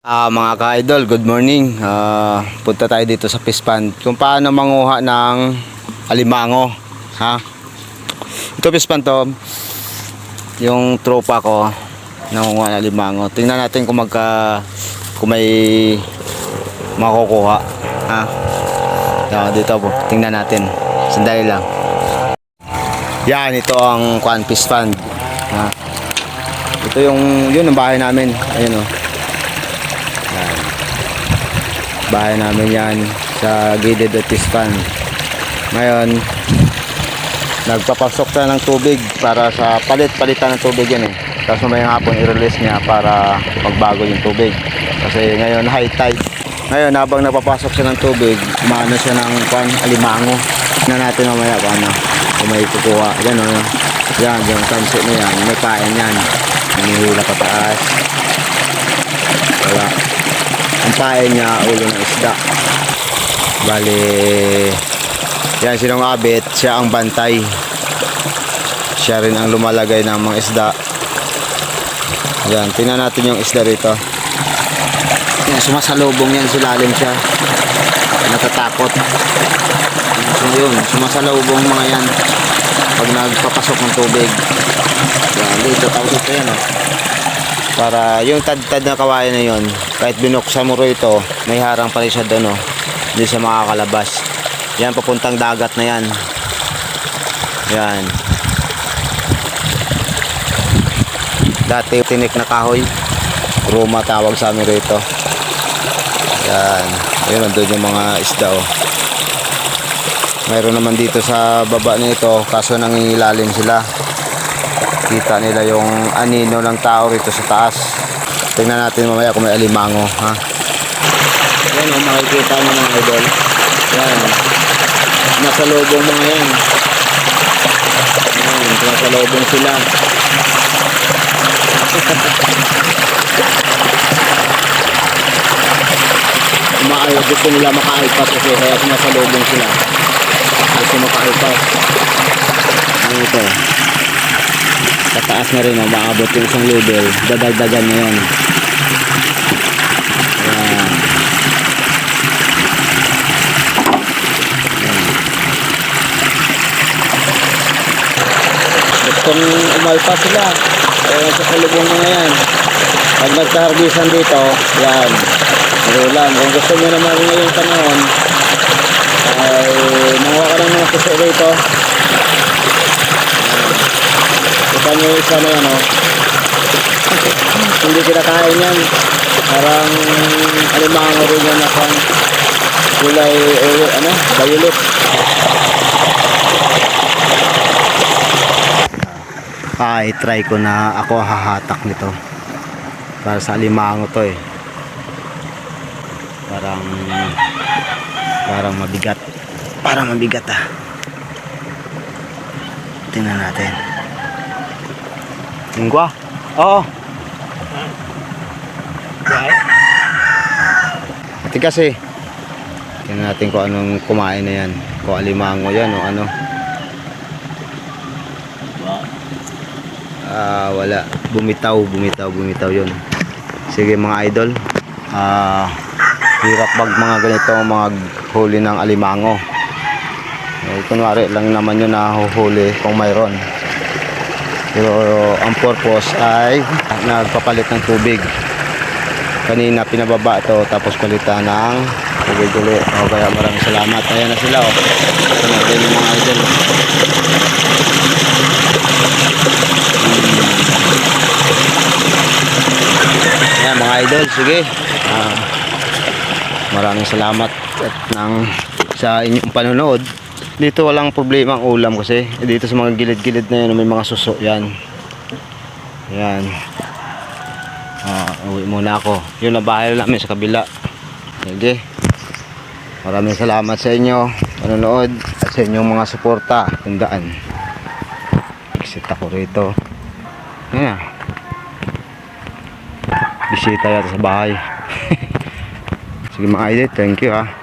Ah, mga ka-idol, good morning. Ah, punta tayo dito sa fish pond. Kung paano manguha ng alimango, ha? Ito fish pond to, yung tropa ko nangunguha ng alimango. Tingnan natin kung magka kung may makukuha, ha? Yan, dito po, tingnan natin. Sandali lang. Yan, ito ang Kwan Fish Pond. Ha? Ito yung, yun ang bahay namin. Ayun oh. Yan. Bahay namin yan sa gilid at Pispan. Ngayon, nagpapasok tayo ng tubig para sa palit-palitan ng tubig yan eh. Tapos may hapon i-release niya para magbago yung tubig. Kasi ngayon high tide. Ngayon habang napapasok siya ng tubig, umano siya ng kwan, alimango. Tingnan natin mamaya kung ano, kung may kukuha. Yan o. Yan, yung sunset na yan. May kain yan. Nanihila pataas. Wala. Ang pain niya, ulo ng isda. Bali, yan, sinong abit, siya ang bantay. Siya rin ang lumalagay ng mga isda. Yan, tingnan natin yung isda rito. Yan, sumasalubong yan, silalim siya. Natatakot. So yun, sumasalubong mga yan pag nagpapasok ng tubig. Yan, dito, tapos ito yan oh. Para yung tad-tad na kawayan na yun kahit binuksan mo ito may harang pa rin siya doon oh. hindi siya makakalabas. Yan papuntang dagat na yan. Yan. Dati tinik na kahoy. Ruma tawag sa amin rito. Yan yun nandun yung mga isda oh. Mayroon naman dito sa baba nito kaso nangingilalim sila. Kita nila yung anino ng tao rito sa taas. Tingnan natin mamaya kung may alimango ha? Yan o makikita mo mga idol. Yan nasa lobong mga yan. Yan nasa lobong sila umaayo gusto nila makaipas kasi kaya nasa lobong sila gusto makaipas ano ito? Sa taas na rin oh, maabot yung isang level. Dadagdagan na yan Ayan. Gustong umalpa sila. Kaya nagsasalubong mga yan. Pag nagkaharbisan dito yan ulan kung gusto nyo naman ngayong panahon ay manguha ka lang ng puso rito Kita nyo isa na yan, oh. Hindi kinakain yan. Parang alimango rin yan na pang kulay, eh, ano, violet. Ay, try ko na ako hahatak nito. Para sa alimango to eh. Parang parang mabigat. Parang mabigat ah. Tingnan natin. Lingwa? Oo. Tigas eh. Tingnan natin kung anong kumain na yan. Kung alimango yan o ano. Ah, wala. Bumitaw, bumitaw, bumitaw yun. Sige mga idol. Ah, hirap bag mga ganito mga huli ng alimango. Eh, kunwari lang naman yun na huhuli kung mayroon. Pero ang purpose ay nagpapalit ng tubig. Kanina pinababa ito tapos palitan ng tubig ulit. O kaya maraming salamat. Ayan na sila o. Ito natin yung mga idol. Hmm. Ayan mga idol, sige. Ah, maraming salamat at ng sa inyong panonood. Dito walang problema ang ulam kasi eh, dito sa mga gilid-gilid na yan may mga suso yan. Yan. Ah, uwi muna ako. Yun na bahay namin sa kabila. Sige. Maraming salamat sa inyo panonood at sa inyong mga suporta. Tandaan. Exit ako rito. Yan. Bisita yata sa bahay. Sige mga idol, thank you ha.